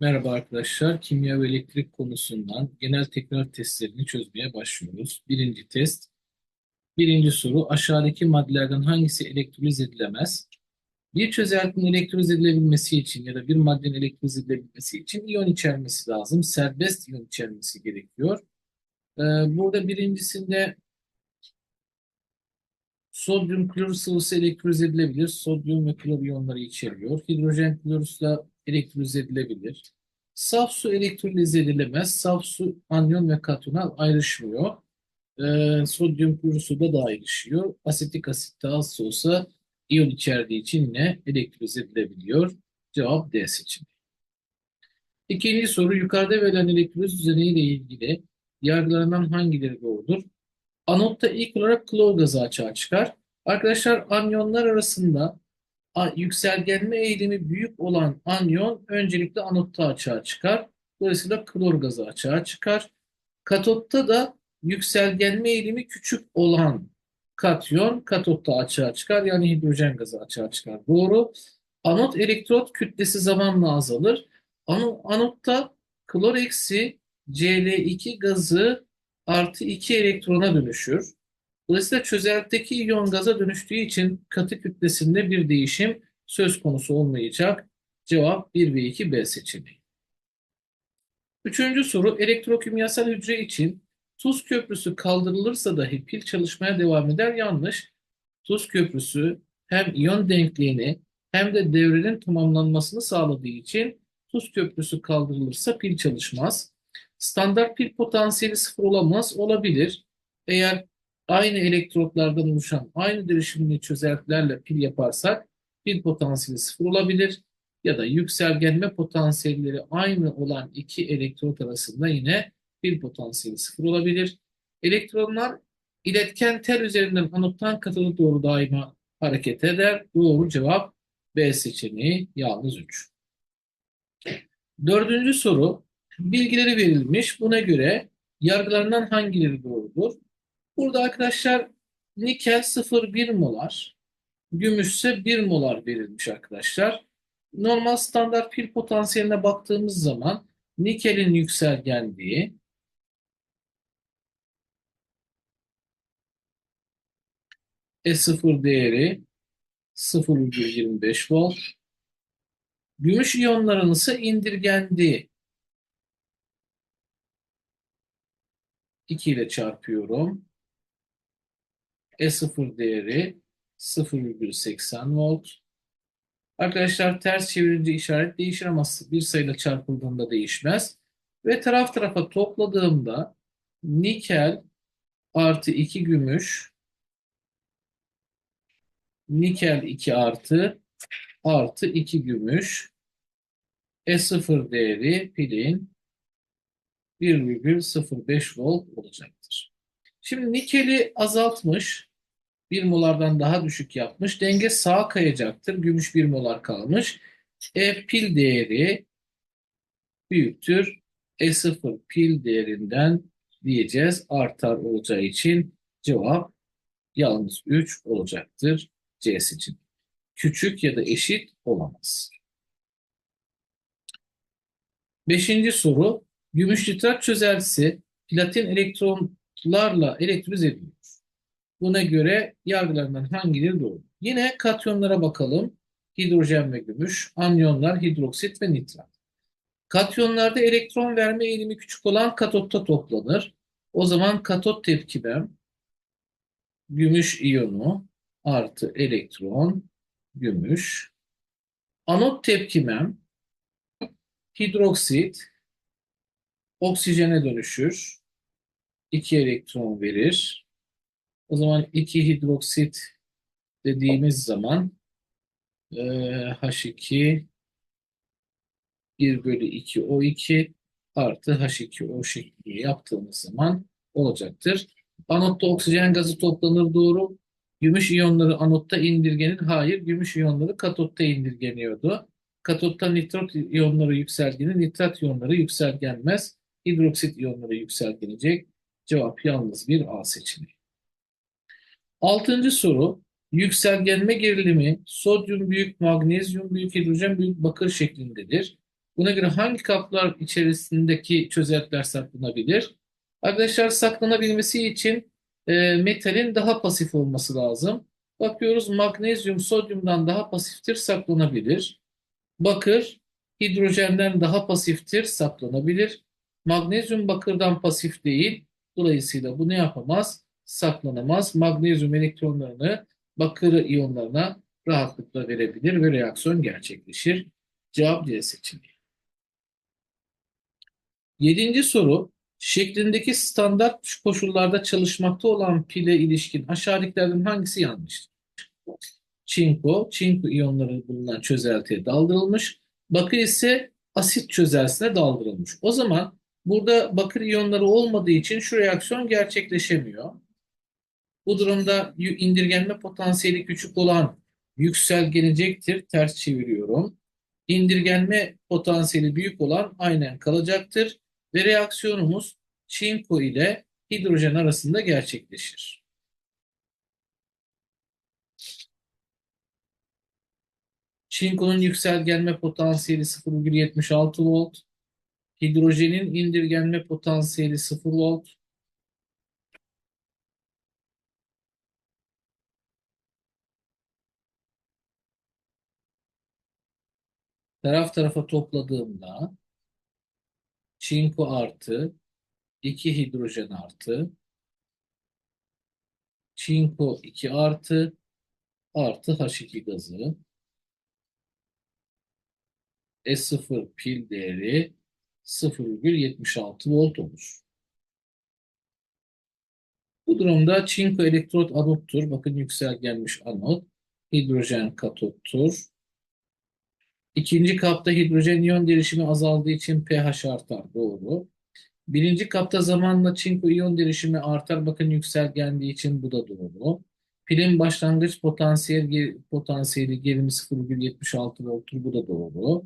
Merhaba arkadaşlar, kimya ve elektrik konusundan genel tekrar testlerini çözmeye başlıyoruz. Birinci test, birinci soru aşağıdaki maddelerden hangisi elektroliz edilemez? Bir çözeltinin elektroliz edilebilmesi için ya da bir maddenin elektroliz edilebilmesi için iyon içermesi lazım. Serbest iyon içermesi gerekiyor. Ee, burada birincisinde sodyum klorür sıvısı elektroliz edilebilir. Sodyum ve klor iyonları içeriyor. Hidrojen klorürle elektroliz edilebilir. Saf su elektroliz edilemez. Saf su anyon ve katyona ayrışmıyor. Ee, sodyum klorür suda da ayrışıyor. Asetik asit daha az olsa iyon içerdiği için yine elektroliz edilebiliyor. Cevap D seçeneği. İkinci soru yukarıda verilen elektroliz düzeneği ile ilgili yargılanan hangileri doğrudur? Anotta ilk olarak klor gazı açığa çıkar. Arkadaşlar anyonlar arasında yükselgenme eğilimi büyük olan anyon öncelikle anotta açığa çıkar. Dolayısıyla klor gazı açığa çıkar. Katotta da yükselgenme eğilimi küçük olan katyon katotta açığa çıkar. Yani hidrojen gazı açığa çıkar. Doğru. Anot elektrot kütlesi zamanla azalır. Ano- Anotta klor eksi Cl2 gazı artı 2 elektrona dönüşür. Dolayısıyla çözeltideki iyon gaza dönüştüğü için katı kütlesinde bir değişim söz konusu olmayacak. Cevap 1 ve 2 B seçeneği. Üçüncü soru elektrokimyasal hücre için tuz köprüsü kaldırılırsa dahi pil çalışmaya devam eder. Yanlış. Tuz köprüsü hem iyon denkliğini hem de devrenin tamamlanmasını sağladığı için tuz köprüsü kaldırılırsa pil çalışmaz. Standart pil potansiyeli sıfır olamaz. Olabilir. Eğer aynı elektrotlardan oluşan aynı derişimli çözeltilerle pil yaparsak pil potansiyeli sıfır olabilir ya da yükselgenme potansiyelleri aynı olan iki elektrot arasında yine pil potansiyeli sıfır olabilir. Elektronlar iletken tel üzerinden anottan katoda doğru daima hareket eder. Doğru cevap B seçeneği yalnız 3. Dördüncü soru. Bilgileri verilmiş. Buna göre yargılarından hangileri doğrudur? Burada arkadaşlar nikel 0,1 molar, gümüşse 1 molar verilmiş arkadaşlar. Normal standart pil potansiyeline baktığımız zaman nikelin yükselgenliği E0 değeri 0,25 volt. Gümüş iyonlarının ise indirgendiği 2 ile çarpıyorum. E0 değeri 0,80 volt. Arkadaşlar ters çevirince işaret değişir ama bir sayıyla çarpıldığında değişmez. Ve taraf tarafa topladığımda nikel artı 2 gümüş, nikel 2 artı artı 2 gümüş, E0 değeri pilin 1,05 volt olacaktır. Şimdi nikeli azaltmış, 1 molardan daha düşük yapmış. Denge sağa kayacaktır. Gümüş 1 molar kalmış. E pil değeri büyüktür. E0 pil değerinden diyeceğiz. Artar olacağı için cevap yalnız 3 olacaktır. C seçeneği. Küçük ya da eşit olamaz. Beşinci soru. Gümüş nitrat çözeltisi platin elektronlarla elektroliz ediliyor. Buna göre yargılarından hangileri doğru? Yine katyonlara bakalım. Hidrojen ve gümüş, anyonlar, hidroksit ve nitrat. Katyonlarda elektron verme eğilimi küçük olan katotta toplanır. O zaman katot tepkimem gümüş iyonu artı elektron gümüş. Anot tepkimem hidroksit oksijene dönüşür. 2 elektron verir. O zaman 2 hidroksit dediğimiz zaman e, H2 1 bölü 2 O2 artı H2O şeklinde yaptığımız zaman olacaktır. Anotta oksijen gazı toplanır doğru. Gümüş iyonları anotta indirgenir. Hayır, gümüş iyonları katotta indirgeniyordu. Katotta nitrat iyonları yükselgenir, nitrat iyonları yükselgenmez. Hidroksit iyonları yükselgenecek. Cevap yalnız bir A seçeneği. Altıncı soru. Yükselgenme gerilimi sodyum büyük, magnezyum büyük, hidrojen büyük bakır şeklindedir. Buna göre hangi kaplar içerisindeki çözeltiler saklanabilir? Arkadaşlar saklanabilmesi için e, metalin daha pasif olması lazım. Bakıyoruz magnezyum sodyumdan daha pasiftir, saklanabilir. Bakır hidrojenden daha pasiftir, saklanabilir. Magnezyum bakırdan pasif değil. Dolayısıyla bu ne yapamaz? Saklanamaz. Magnezyum elektronlarını bakır iyonlarına rahatlıkla verebilir ve reaksiyon gerçekleşir. Cevap C seçeneği. Yedinci soru. Şeklindeki standart koşullarda çalışmakta olan pile ilişkin aşağıdakilerden hangisi yanlıştır? Çinko, çinko iyonları bulunan çözeltiye daldırılmış. Bakır ise asit çözeltisine daldırılmış. O zaman burada bakır iyonları olmadığı için şu reaksiyon gerçekleşemiyor. Bu durumda indirgenme potansiyeli küçük olan yükselgenecektir. Ters çeviriyorum. İndirgenme potansiyeli büyük olan aynen kalacaktır. Ve reaksiyonumuz çinko ile hidrojen arasında gerçekleşir. Çinkonun yükselgenme potansiyeli 0,76 volt. Hidrojenin indirgenme potansiyeli 0 volt. Taraf tarafa topladığımda çinko artı 2 hidrojen artı çinko 2 artı artı H2 gazı S0 pil değeri 0,76 volt olur. Bu durumda çinko elektrot anottur. Bakın yükselgenmiş anot. Hidrojen katottur. İkinci kapta hidrojen iyon derişimi azaldığı için pH artar. Doğru. Birinci kapta zamanla çinko iyon derişimi artar. Bakın yükselgendiği için bu da doğru. Pilin başlangıç potansiyel potansiyeli gerimi 0,76 volttur. Bu da doğru.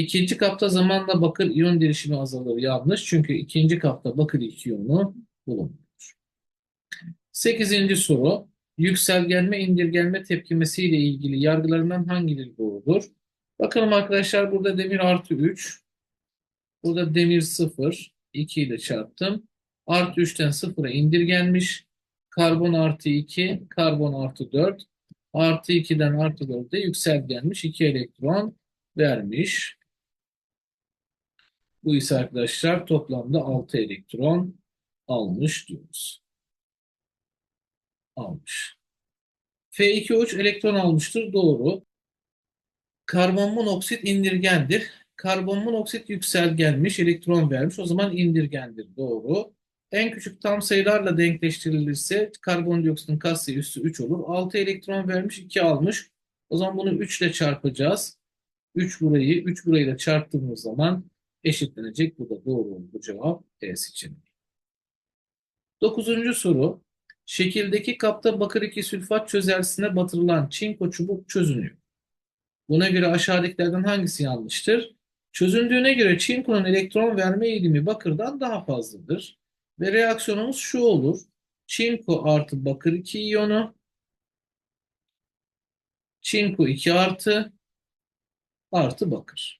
İkinci kapta zamanla bakır iyon derişimi azalır. Yanlış. Çünkü ikinci kapta bakır iyonu bulunmuyor. Sekizinci soru. Yükselgenme indirgenme tepkimesiyle ilgili yargılarından hangileri doğrudur? Bakalım arkadaşlar burada demir artı 3. Burada demir 0. 2 ile çarptım. Artı 3'ten 0'a indirgenmiş. Karbon artı 2. Karbon artı 4. Artı 2'den artı 4'e yükselgenmiş. 2 elektron vermiş. Bu ise arkadaşlar toplamda 6 elektron almış diyoruz. Almış. F2O3 elektron almıştır. Doğru. Karbon monoksit indirgendir. Karbon monoksit yükselgenmiş, elektron vermiş. O zaman indirgendir. Doğru. En küçük tam sayılarla denkleştirilirse karbondioksitin katsayı üssü 3 olur. 6 elektron vermiş, 2 almış. O zaman bunu 3 ile çarpacağız. 3 burayı 3 burayla çarptığımız zaman eşitlenecek. Bu da doğru bu cevap E seçeneği. Dokuzuncu soru. Şekildeki kapta bakır 2 sülfat çözeltisine batırılan çinko çubuk çözünüyor. Buna göre aşağıdakilerden hangisi yanlıştır? Çözündüğüne göre çinkonun elektron verme eğilimi bakırdan daha fazladır. Ve reaksiyonumuz şu olur. Çinko artı bakır 2 iyonu çinko 2 artı artı bakır.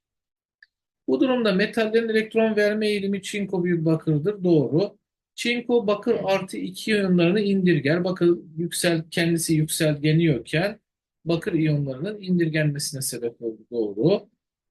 Bu durumda metallerin elektron verme eğilimi çinko büyük bakırdır. Doğru. Çinko bakır artı 2 iyonlarını indirger. Bakır yüksel, kendisi yükselgeniyorken bakır iyonlarının indirgenmesine sebep oldu. Doğru.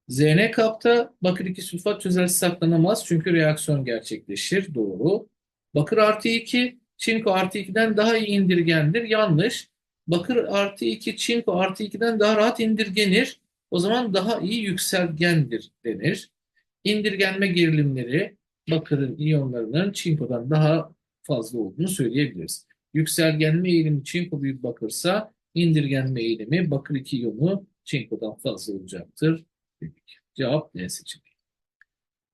Zn kapta bakır 2 sülfat çözeltisi saklanamaz çünkü reaksiyon gerçekleşir. Doğru. Bakır artı 2 çinko artı 2'den daha iyi indirgendir. Yanlış. Bakır artı 2 çinko artı 2'den daha rahat indirgenir. O zaman daha iyi yükselgendir denir. İndirgenme gerilimleri bakırın iyonlarının çinkodan daha fazla olduğunu söyleyebiliriz. Yükselgenme eğilimi çinko büyük bakırsa indirgenme eğilimi bakır 2 iyonu çinkodan fazla olacaktır. Cevap ne seçeneği.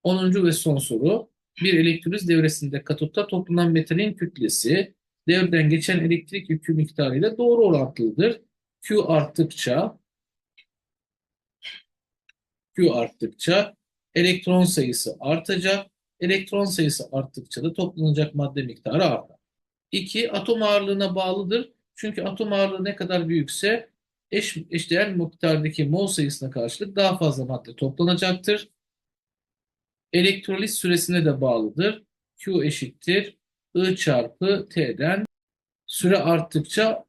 10. ve son soru. Bir elektroliz devresinde katotta toplanan metalin kütlesi devreden geçen elektrik yükü miktarı ile doğru orantılıdır. Q arttıkça Q arttıkça elektron sayısı artacak. Elektron sayısı arttıkça da toplanacak madde miktarı artar. 2. Atom ağırlığına bağlıdır. Çünkü atom ağırlığı ne kadar büyükse eş, eşdeğer miktardaki mol sayısına karşılık daha fazla madde toplanacaktır. Elektroliz süresine de bağlıdır. Q eşittir I çarpı T'den süre arttıkça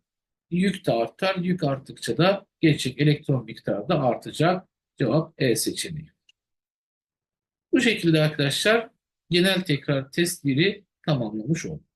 yük de artar. Yük arttıkça da geçecek elektron miktarı da artacak. Cevap E seçeneği. Bu şekilde arkadaşlar genel tekrar test 1'i tamamlamış olduk.